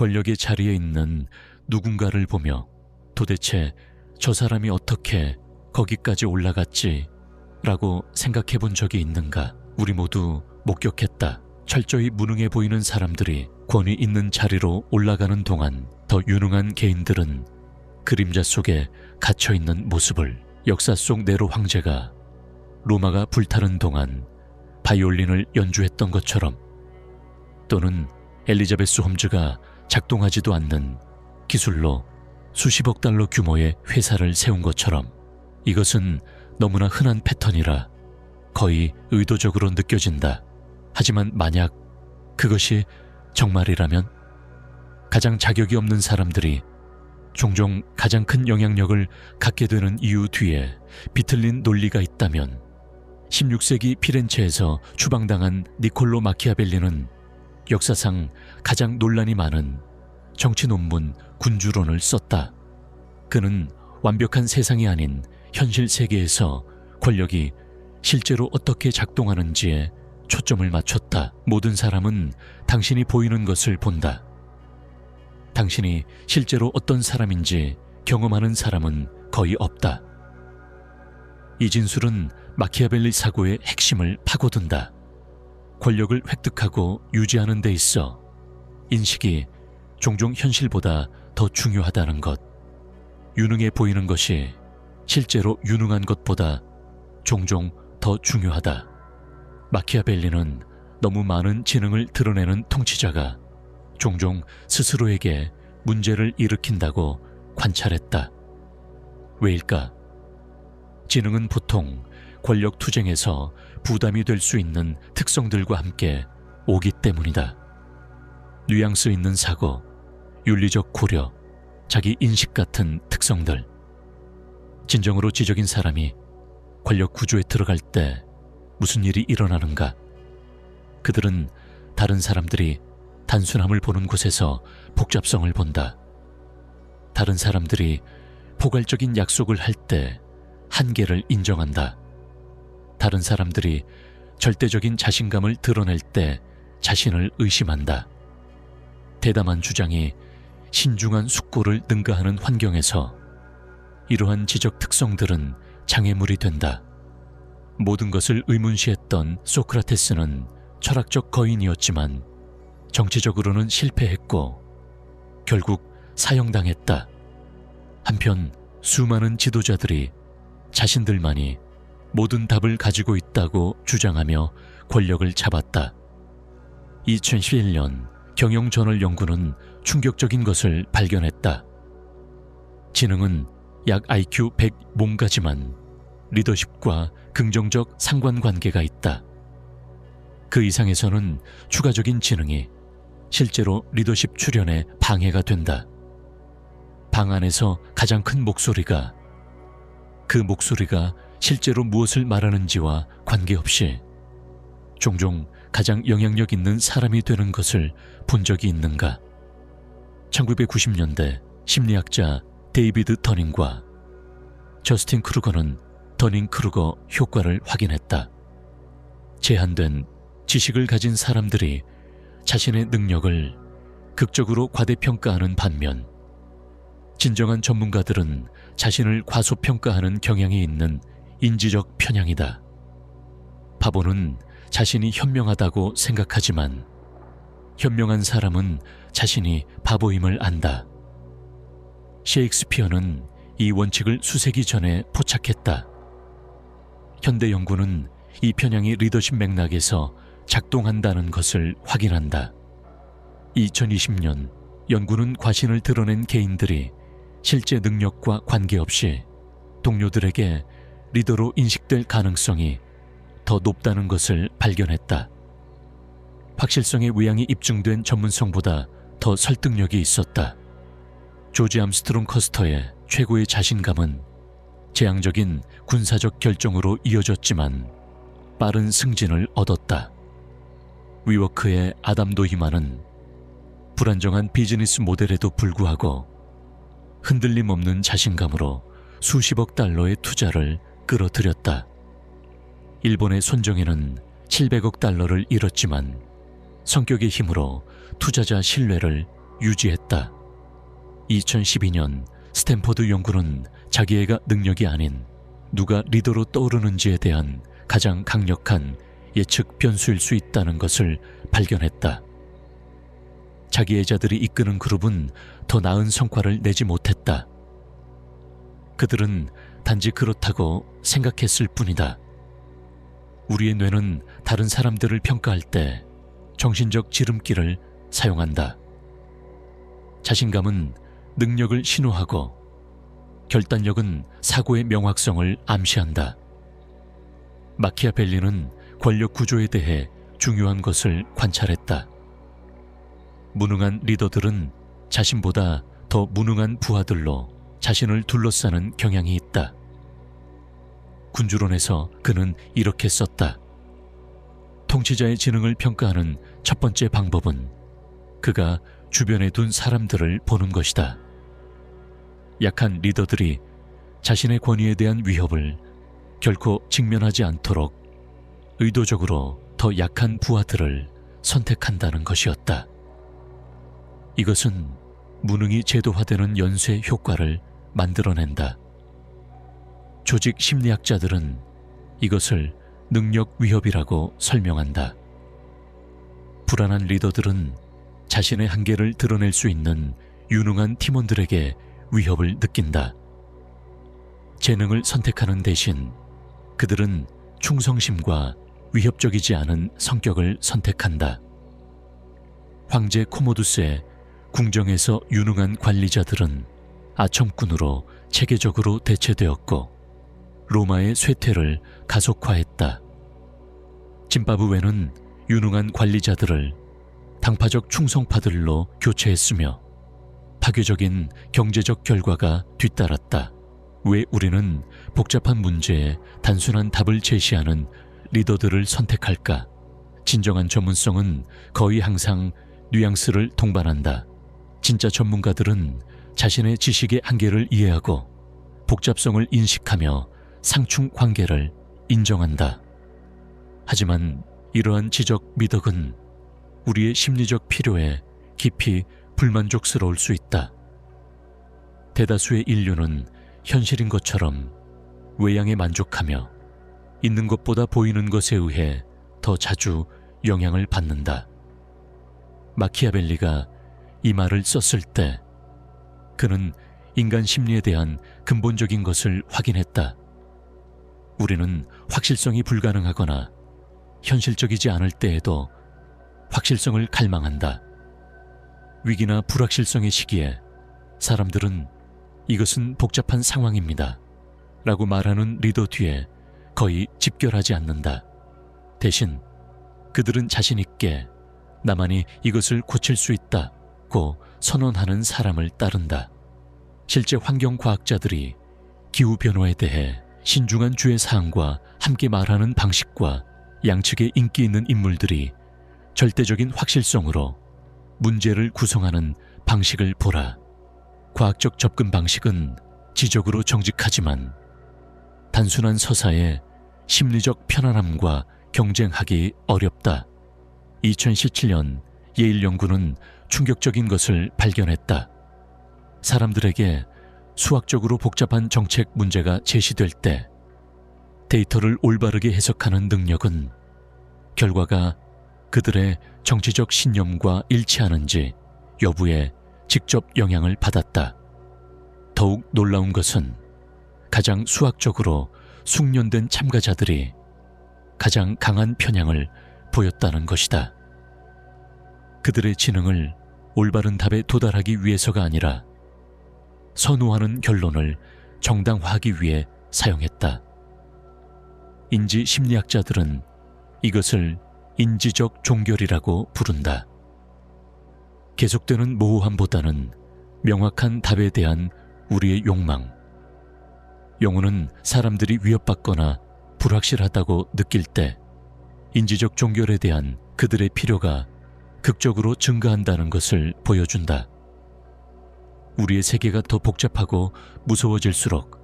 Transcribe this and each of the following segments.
권력의 자리에 있는 누군가를 보며 도대체 저 사람이 어떻게 거기까지 올라갔지? 라고 생각해 본 적이 있는가? 우리 모두 목격했다. 철저히 무능해 보이는 사람들이 권위 있는 자리로 올라가는 동안 더 유능한 개인들은 그림자 속에 갇혀 있는 모습을 역사 속 네로 황제가 로마가 불타는 동안 바이올린을 연주했던 것처럼 또는 엘리자베스 홈즈가 작동하지도 않는 기술로 수십억 달러 규모의 회사를 세운 것처럼 이것은 너무나 흔한 패턴이라 거의 의도적으로 느껴진다. 하지만 만약 그것이 정말이라면 가장 자격이 없는 사람들이 종종 가장 큰 영향력을 갖게 되는 이유 뒤에 비틀린 논리가 있다면 16세기 피렌체에서 추방당한 니콜로 마키아벨리는 역사상 가장 논란이 많은 정치 논문 군주론을 썼다. 그는 완벽한 세상이 아닌 현실 세계에서 권력이 실제로 어떻게 작동하는지에 초점을 맞췄다. 모든 사람은 당신이 보이는 것을 본다. 당신이 실제로 어떤 사람인지 경험하는 사람은 거의 없다. 이 진술은 마키아벨리 사고의 핵심을 파고든다. 권력을 획득하고 유지하는 데 있어 인식이 종종 현실보다 더 중요하다는 것. 유능해 보이는 것이 실제로 유능한 것보다 종종 더 중요하다. 마키아벨리는 너무 많은 지능을 드러내는 통치자가 종종 스스로에게 문제를 일으킨다고 관찰했다. 왜일까? 지능은 보통 권력 투쟁에서 부담이 될 수 있는 특성들과 함께 오기 때문이다. 뉘앙스 있는 사고, 윤리적 고려, 자기 인식 같은 특성들. 진정으로 지적인 사람이 권력 구조에 들어갈 때 무슨 일이 일어나는가? 그들은 다른 사람들이 단순함을 보는 곳에서 복잡성을 본다. 다른 사람들이 포괄적인 약속을 할 때 한계를 인정한다. 다른 사람들이 절대적인 자신감을 드러낼 때 자신을 의심한다. 대담한 주장이 신중한 숙고를 능가하는 환경에서 이러한 지적 특성들은 장애물이 된다. 모든 것을 의문시했던 소크라테스는 철학적 거인이었지만 정치적으로는 실패했고 결국 사형당했다. 한편 수많은 지도자들이 자신들만이 모든 답을 가지고 있다고 주장하며 권력을 잡았다. 2011년 경영저널 연구는 충격적인 것을 발견했다. 지능은 약 IQ 100 몸가지만 리더십과 긍정적 상관관계가 있다. 그 이상에서는 추가적인 지능이 실제로 리더십 출현에 방해가 된다. 방 안에서 가장 큰 목소리가 그 목소리가 실제로 무엇을 말하는지와 관계없이 종종 가장 영향력 있는 사람이 되는 것을 본 적이 있는가? 1990년대 심리학자 데이비드 더닝과 저스틴 크루거는 더닝 크루거 효과를 확인했다. 제한된 지식을 가진 사람들이 자신의 능력을 극적으로 과대평가하는 반면 진정한 전문가들은 자신을 과소평가하는 경향이 있는 인지적 편향이다. 바보는 자신이 현명하다고 생각하지만 현명한 사람은 자신이 바보임을 안다. 셰익스피어는 이 원칙을 수세기 전에 포착했다. 현대 연구는 이 편향이 리더십 맥락에서 작동한다는 것을 확인한다. 2020년 연구는 과신을 드러낸 개인들이 실제 능력과 관계없이 동료들에게 리더로 인식될 가능성이 더 높다는 것을 발견했다. 확실성의 외양이 입증된 전문성보다 더 설득력이 있었다. 조지 암스트롱 커스터의 최고의 자신감은 재앙적인 군사적 결정으로 이어졌지만 빠른 승진을 얻었다. 위워크의 아담 도히만은 불안정한 비즈니스 모델에도 불구하고 흔들림 없는 자신감으로 수십억 달러의 투자를 끌어들였다. 일본의 손정희는 700억 달러를 잃었지만 성격의 힘으로 투자자 신뢰를 유지했다. 2012년 스탠퍼드 연구는 자기애가 능력이 아닌 누가 리더로 떠오르는지에 대한 가장 강력한 예측 변수일 수 있다는 것을 발견했다. 자기애자들이 이끄는 그룹은 더 나은 성과를 내지 못했다. 그들은 단지 그렇다고 생각했을 뿐이다. 우리의 뇌는 다른 사람들을 평가할 때 정신적 지름길을 사용한다. 자신감은 능력을 신호하고 결단력은 사고의 명확성을 암시한다. 마키아벨리는 권력 구조에 대해 중요한 것을 관찰했다. 무능한 리더들은 자신보다 더 무능한 부하들로 자신을 둘러싸는 경향이 있다. 군주론에서 그는 이렇게 썼다. 통치자의 지능을 평가하는 첫 번째 방법은 그가 주변에 둔 사람들을 보는 것이다. 약한 리더들이 자신의 권위에 대한 위협을 결코 직면하지 않도록 의도적으로 더 약한 부하들을 선택한다는 것이었다. 이것은 무능이 제도화되는 연쇄 효과를 만들어낸다. 조직 심리학자들은 이것을 능력 위협이라고 설명한다. 불안한 리더들은 자신의 한계를 드러낼 수 있는 유능한 팀원들에게 위협을 느낀다. 재능을 선택하는 대신 그들은 충성심과 위협적이지 않은 성격을 선택한다. 황제 코모두스의 궁정에서 유능한 관리자들은 아첨꾼으로 체계적으로 대체되었고 로마의 쇠퇴를 가속화했다. 짐바브웨는 유능한 관리자들을 당파적 충성파들로 교체했으며 파괴적인 경제적 결과가 뒤따랐다. 왜 우리는 복잡한 문제에 단순한 답을 제시하는 리더들을 선택할까? 진정한 전문성은 거의 항상 뉘앙스를 동반한다. 진짜 전문가들은 자신의 지식의 한계를 이해하고 복잡성을 인식하며 상충 관계를 인정한다. 하지만 이러한 지적 미덕은 우리의 심리적 필요에 깊이 불만족스러울 수 있다. 대다수의 인류는 현실인 것처럼 외양에 만족하며 있는 것보다 보이는 것에 의해 더 자주 영향을 받는다. 마키아벨리가 이 말을 썼을 때 그는 인간 심리에 대한 근본적인 것을 확인했다. 우리는 확실성이 불가능하거나 현실적이지 않을 때에도 확실성을 갈망한다. 위기나 불확실성의 시기에 사람들은 이것은 복잡한 상황입니다. 라고 말하는 리더 뒤에 거의 집결하지 않는다. 대신 그들은 자신있게 나만이 이것을 고칠 수 있다고 선언하는 사람을 따른다. 실제 환경과학자들이 기후변화에 대해 신중한 주의 사항과 함께 말하는 방식과 양측의 인기 있는 인물들이 절대적인 확실성으로 문제를 구성하는 방식을 보라. 과학적 접근 방식은 지적으로 정직하지만 단순한 서사에 심리적 편안함과 경쟁하기 어렵다. 2017년 예일 연구는 충격적인 것을 발견했다. 사람들에게 수학적으로 복잡한 정책 문제가 제시될 때 데이터를 올바르게 해석하는 능력은 결과가 그들의 정치적 신념과 일치하는지 여부에 직접 영향을 받았다. 더욱 놀라운 것은 가장 수학적으로 숙련된 참가자들이 가장 강한 편향을 보였다는 것이다. 그들의 지능을 올바른 답에 도달하기 위해서가 아니라 선호하는 결론을 정당화하기 위해 사용했다. 인지 심리학자들은 이것을 인지적 종결이라고 부른다. 계속되는 모호함보다는 명확한 답에 대한 우리의 욕망. 영혼은 사람들이 위협받거나 불확실하다고 느낄 때 인지적 종결에 대한 그들의 필요가 극적으로 증가한다는 것을 보여준다. 우리의 세계가 더 복잡하고 무서워질수록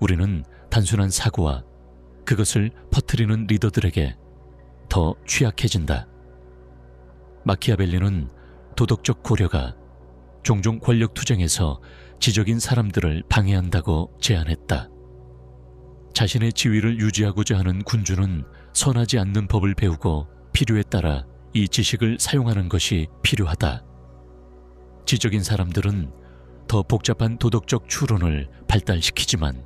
우리는 단순한 사고와 그것을 퍼뜨리는 리더들에게 더 취약해진다. 마키아벨리는 도덕적 고려가 종종 권력 투쟁에서 지적인 사람들을 방해한다고 제안했다. 자신의 지위를 유지하고자 하는 군주는 선하지 않는 법을 배우고 필요에 따라 이 지식을 사용하는 것이 필요하다. 지적인 사람들은 더 복잡한 도덕적 추론을 발달시키지만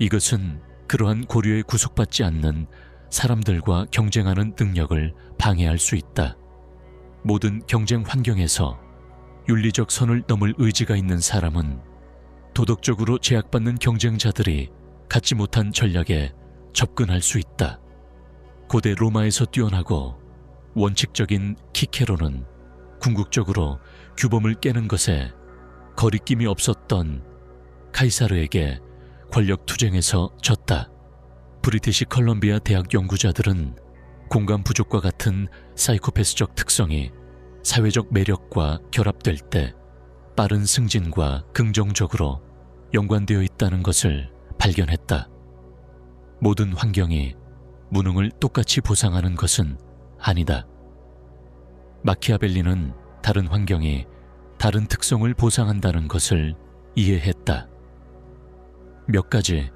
이것은 그러한 고려에 구속받지 않는 사람들과 경쟁하는 능력을 방해할 수 있다. 모든 경쟁 환경에서 윤리적 선을 넘을 의지가 있는 사람은 도덕적으로 제약받는 경쟁자들이 갖지 못한 전략에 접근할 수 있다. 고대 로마에서 뛰어나고 원칙적인 키케로는 궁극적으로 규범을 깨는 것에 거리낌이 없었던 카이사르에게 권력 투쟁에서 졌다. 브리티시 컬럼비아 대학 연구자들은 공감 부족과 같은 사이코패스적 특성이 사회적 매력과 결합될 때 빠른 승진과 긍정적으로 연관되어 있다는 것을 발견했다. 모든 환경이 무능을 똑같이 보상하는 것은 아니다. 마키아벨리는 다른 환경이 다른 특성을 보상한다는 것을 이해했다. 몇 가지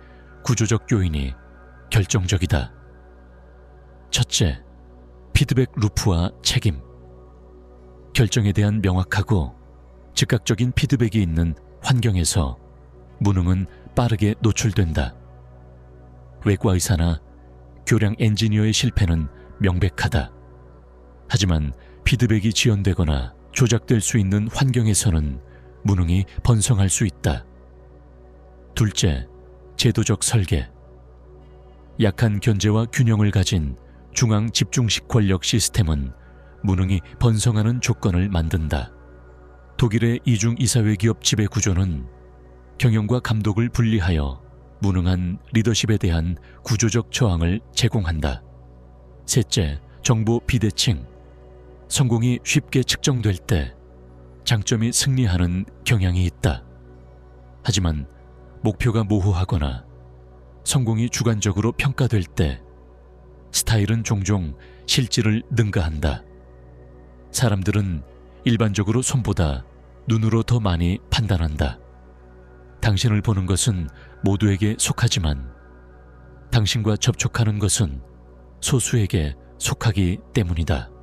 구조적 요인이 결정적이다. 첫째, 피드백 루프와 책임. 결정에 대한 명확하고 즉각적인 피드백이 있는 환경에서 무능은 빠르게 노출된다. 외과 의사나 교량 엔지니어의 실패는 명백하다. 하지만 피드백이 지연되거나 조작될 수 있는 환경에서는 무능이 번성할 수 있다. 둘째, 제도적 설계. 약한 견제와 균형을 가진 중앙 집중식 권력 시스템은 무능이 번성하는 조건을 만든다. 독일의 이중 이사회 기업 지배 구조는 경영과 감독을 분리하여 무능한 리더십에 대한 구조적 저항을 제공한다. 셋째, 정보 비대칭. 성공이 쉽게 측정될 때 장점이 승리하는 경향이 있다. 하지만 목표가 모호하거나 성공이 주관적으로 평가될 때 스타일은 종종 실질을 능가한다. 사람들은 일반적으로 손보다 눈으로 더 많이 판단한다. 당신을 보는 것은 모두에게 속하지만 당신과 접촉하는 것은 소수에게 속하기 때문이다.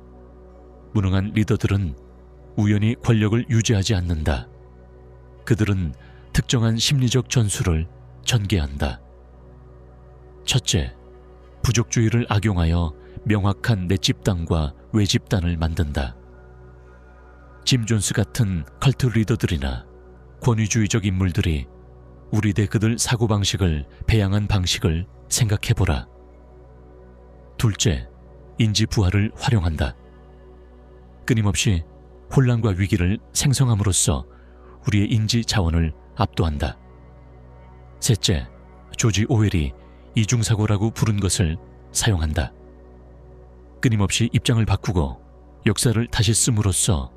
무능한 리더들은 우연히 권력을 유지하지 않는다. 그들은 특정한 심리적 전술을 전개한다. 첫째, 부족주의를 악용하여 명확한 내 집단과 외 집단을 만든다. 짐 존스 같은 컬트 리더들이나 권위주의적 인물들이 우리 대 그들 사고방식을 배양한 방식을 생각해보라. 둘째, 인지 부하를 활용한다. 끊임없이 혼란과 위기를 생성함으로써 우리의 인지 자원을 압도한다. 셋째, 조지 오웰이 이중사고라고 부른 것을 사용한다. 끊임없이 입장을 바꾸고 역사를 다시 씀으로써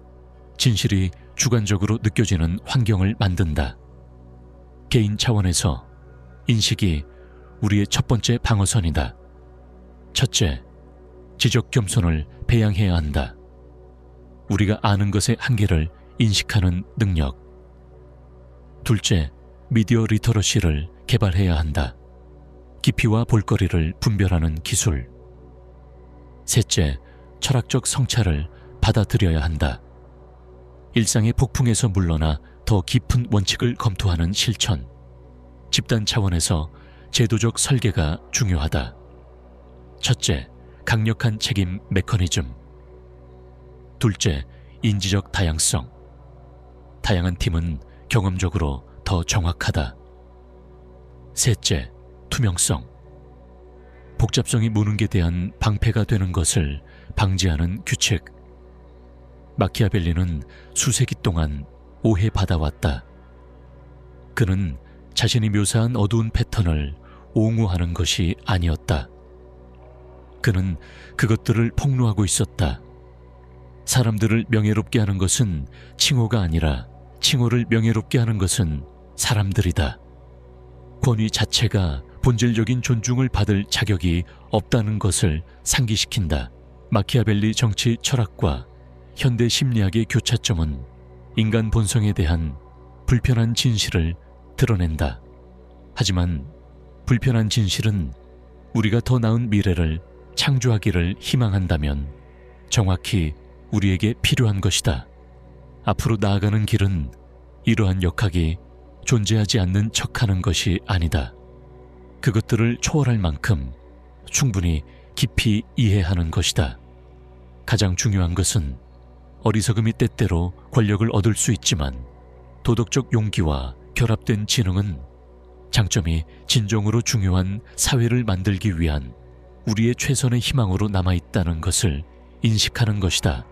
진실이 주관적으로 느껴지는 환경을 만든다. 개인 차원에서 인식이 우리의 첫 번째 방어선이다. 첫째, 지적 겸손을 배양해야 한다. 우리가 아는 것의 한계를 인식하는 능력. 둘째, 미디어 리터러시를 개발해야 한다. 깊이와 볼거리를 분별하는 기술. 셋째, 철학적 성찰을 받아들여야 한다. 일상의 폭풍에서 물러나 더 깊은 원칙을 검토하는 실천. 집단 차원에서 제도적 설계가 중요하다. 첫째, 강력한 책임 메커니즘. 둘째, 인지적 다양성. 다양한 팀은 경험적으로 더 정확하다. 셋째, 투명성. 복잡성이 무능에 대한 방패가 되는 것을 방지하는 규칙. 마키아벨리는 수세기 동안 오해받아왔다. 그는 자신이 묘사한 어두운 패턴을 옹호하는 것이 아니었다. 그는 그것들을 폭로하고 있었다. 사람들을 명예롭게 하는 것은 칭호가 아니라 칭호를 명예롭게 하는 것은 사람들이다. 권위 자체가 본질적인 존중을 받을 자격이 없다는 것을 상기시킨다. 마키아벨리 정치 철학과 현대 심리학의 교차점은 인간 본성에 대한 불편한 진실을 드러낸다. 하지만 불편한 진실은 우리가 더 나은 미래를 창조하기를 희망한다면 정확히 우리에게 필요한 것이다. 앞으로 나아가는 길은 이러한 역학이 존재하지 않는 척하는 것이 아니다. 그것들을 초월할 만큼 충분히 깊이 이해하는 것이다. 가장 중요한 것은 어리석음이 때때로 권력을 얻을 수 있지만 도덕적 용기와 결합된 지능은 장점이 진정으로 중요한 사회를 만들기 위한 우리의 최선의 희망으로 남아 있다는 것을 인식하는 것이다.